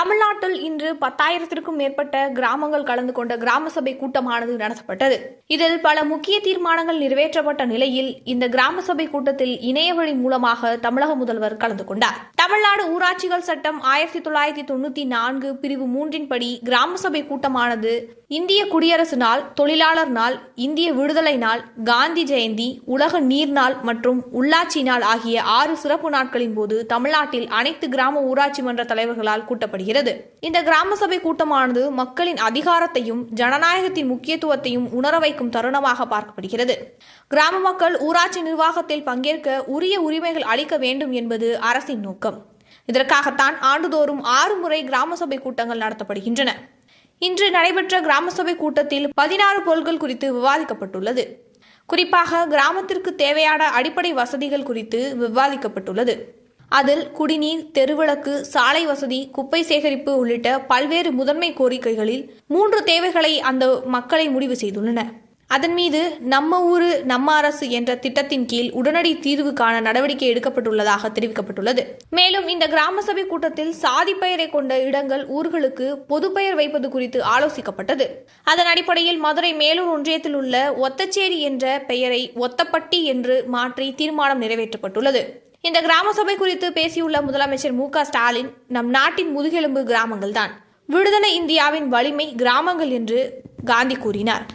தமிழ்நாட்டில் இன்று பத்தாயிரத்திற்கும் மேற்பட்ட கிராமங்கள் கலந்து கொண்ட கிராம சபை கூட்டமானது நடத்தப்பட்டது. இதில் பல முக்கிய தீர்மானங்கள் நிறைவேற்றப்பட்ட நிலையில் இந்த கிராம சபை கூட்டத்தில் இணையவழி மூலமாக தமிழக முதல்வர் கலந்து கொண்டார். தமிழ்நாடு ஊராட்சிகள் சட்டம் ஆயிரத்தி தொள்ளாயிரத்தி தொண்ணூத்தி நான்கு பிரிவு மூன்றின்படி கிராம சபை கூட்டமானது இந்திய குடியரசு நாள் தொழிலாளர் நாள் இந்திய விடுதலை நாள் காந்தி ஜெயந்தி உலக நீர் நாள் மற்றும் உள்ளாட்சி நாள் ஆகிய ஆறு சிறப்பு நாட்களின் போது தமிழ்நாட்டில் அனைத்து கிராம ஊராட்சி மன்ற தலைவர்களால் கூட்டப்படுகிறது. இந்த கிராம சபை கூட்டமானது மக்களின் அதிகாரத்தையும் ஜனநாயகத்தின் முக்கியத்துவத்தையும் உணர வைக்கும் தருணமாக பார்க்கப்படுகிறது. கிராம மக்கள் ஊராட்சி நிர்வாகத்தில் பங்கேற்க உரிய உரிமைகள் அளிக்க வேண்டும் என்பது அரசின் நோக்கம். இதற்காகத்தான் ஆண்டுதோறும் ஆறு முறை கிராம சபை கூட்டங்கள் நடத்தப்படுகின்றன. இன்று நடைபெற்ற கிராம சபை கூட்டத்தில் பதினாறு பொருட்கள் குறித்து விவாதிக்கப்பட்டுள்ளது. குறிப்பாக கிராமத்திற்கு தேவையான அடிப்படை வசதிகள் குறித்து விவாதிக்கப்பட்டுள்ளது. அதில் குடிநீர் தெருவிளக்கு சாலை வசதி குப்பை சேகரிப்பு உள்ளிட்ட பல்வேறு முதன்மை கோரிக்கைகளில் மூன்று தேவைகளை அந்த மக்களை முடிவு செய்துள்ளன அதன் மீது நம்ம ஊரு நம்ம அரசு என்ற திட்டத்தின் கீழ் உடனடி தீர்வு காண நடவடிக்கை எடுக்கப்பட்டுள்ளதாக தெரிவிக்கப்பட்டுள்ளது. மேலும் இந்த கிராம சபை கூட்டத்தில் சாதி பெயரை கொண்ட இடங்கள் ஊர்களுக்கு பொது பெயர் வைப்பது குறித்து ஆலோசிக்கப்பட்டது. அதன் அடிப்படையில் மதுரை மேலூர் ஒன்றியத்தில் உள்ள ஒத்தச்சேரி என்ற பெயரை ஒத்தப்பட்டி என்று மாற்றி தீர்மானம் நிறைவேற்றப்பட்டுள்ளது. இந்த கிராம சபை குறித்து பேசியுள்ள முதலமைச்சர் மு ஸ்டாலின் நம் நாட்டின் முதுகெலும்பு கிராமங்கள்தான். விடுதலை இந்தியாவின் வலிமை கிராமங்கள் என்று காந்தி கூறினார்.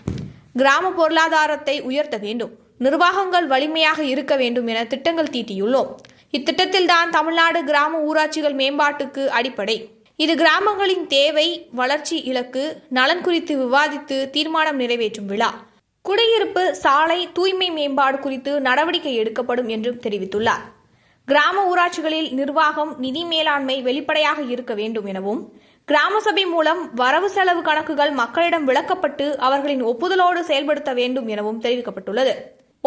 கிராம பொருளாதாரத்தை உயர்த்த வேண்டும். நிர்வாகங்கள் வலிமையாக இருக்க வேண்டும் என திட்டங்கள் தீட்டியுள்ளோம். இத்திட்டத்தில்தான் தமிழ்நாடு கிராம ஊராட்சிகள் மேம்பாட்டுக்கு அடிப்படை. இது கிராமங்களின் தேவை வளர்ச்சி இலக்கு நலன் குறித்து விவாதித்து தீர்மானம் நிறைவேற்றும் விழா. குடியிருப்பு சாலை தூய்மை மேம்பாடு குறித்து நடவடிக்கை எடுக்கப்படும் என்றும் தெரிவித்துள்ளார். கிராம ஊராட்சிகளில் நிர்வாகம் நிதி மேலாண்மை வெளிப்படையாக இருக்க வேண்டும் எனவும் கிராம சபை மூலம் வரவு செலவு கணக்குகள் மக்களிடம் விளக்கப்பட்டு அவர்களின் ஒப்புதலோடு செயல்படுத்த வேண்டும் எனவும் தெரிவிக்கப்பட்டுள்ளது.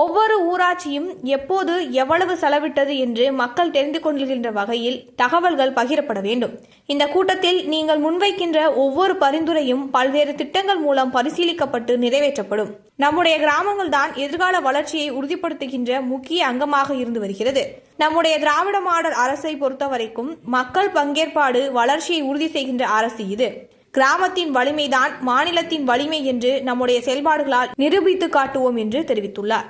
ஒவ்வொரு ஊராட்சியும் எப்போது எவ்வளவு செலவிட்டது என்று மக்கள் தெரிந்து கொள்கின்ற வகையில் தகவல்கள் பகிரப்பட வேண்டும். இந்த கூட்டத்தில் நீங்கள் முன்வைக்கின்ற ஒவ்வொரு பரிந்துரையும் பல்வேறு திட்டங்கள் மூலம் பரிசீலிக்கப்பட்டு நிறைவேற்றப்படும். நம்முடைய கிராமங்கள் தான் எதிர்கால வளர்ச்சியை உறுதிப்படுத்துகின்ற முக்கிய அங்கமாக இருந்து வருகிறது. நம்முடைய திராவிட மாடல் அரசை பொறுத்தவரைக்கும் மக்கள் பங்கேற்பாடு வளர்ச்சியை உறுதி செய்கின்ற அரசு இது. கிராமத்தின் வலிமைதான் மாநிலத்தின் வலிமை என்று நம்முடைய செயல்பாடுகளால் நிரூபித்து காட்டுவோம் என்று தெரிவித்துள்ளார்.